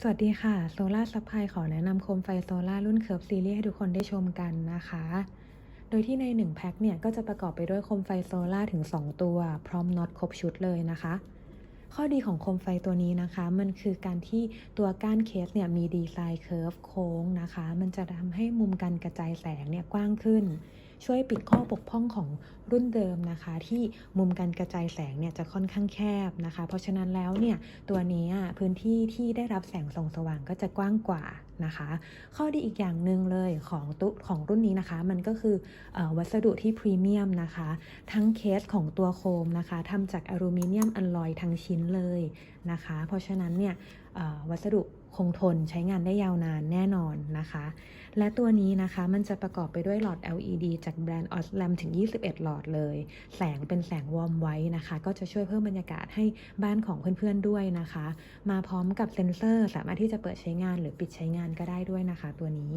สวัสดีค่ะโซล่าซัพพลายขอแนะนำโคมไฟโซล่ารุ่นเคิร์ฟซีรีส์ให้ทุกคนได้ชมกันนะคะ โดยที่ใน 1 แพ็คเนี่ย ก็จะประกอบไปด้วยโคมไฟโซล่าถึง 2 ตัว พร้อมน็อตครบชุดเลยนะคะ ข้อดีของโคมไฟตัวนี้นะคะ มันคือการที่ตัวก้านเคสเนี่ย มีดีไซน์เคิร์ฟโค้งนะคะ มันจะทำให้มุมการกระจายแสงเนี่ย กว้างขึ้นช่วยปิดข้อบกพร่องของรุ่นเดิมนะคะ ที่มุมการกระจายแสงเนี่ยจะค่อนข้างแคบนะคะ เพราะฉะนั้นแล้วเนี่ยตัวนี้พื้นที่ที่ได้รับแสงส่องสว่างก็จะกว้างกว่านะคะ ข้อดีอีกอย่างหนึ่งเลยของตุของรุ่นนี้นะคะ มันก็คือออวัสดุที่พรีเมียมนะคะ ทั้งเคสของตัวโคมนะคะทำจากอลูมิเนียมอลลอยทั้งชิ้นเลยนะคะ เพราะฉะนั้นเนี่ย วัสดุคงทนใช้งานได้ยาวนานแน่นอนนะคะ และตัวนี้นะคะมันจะประกอบไปด้วยหลอด LED จากแบรนด์ Oslam ถึง 21 หลอดเลย แสงเป็นแสงวอร์มไว้นะคะ ก็จะช่วยเพิ่มบรรยากาศให้บ้านของเพื่อนๆด้วยนะคะ มาพร้อมกับเซ็นเซอร์สามารถที่จะเปิดใช้งานหรือปิดใช้งานก็ได้ด้วยนะคะ ตัวนี้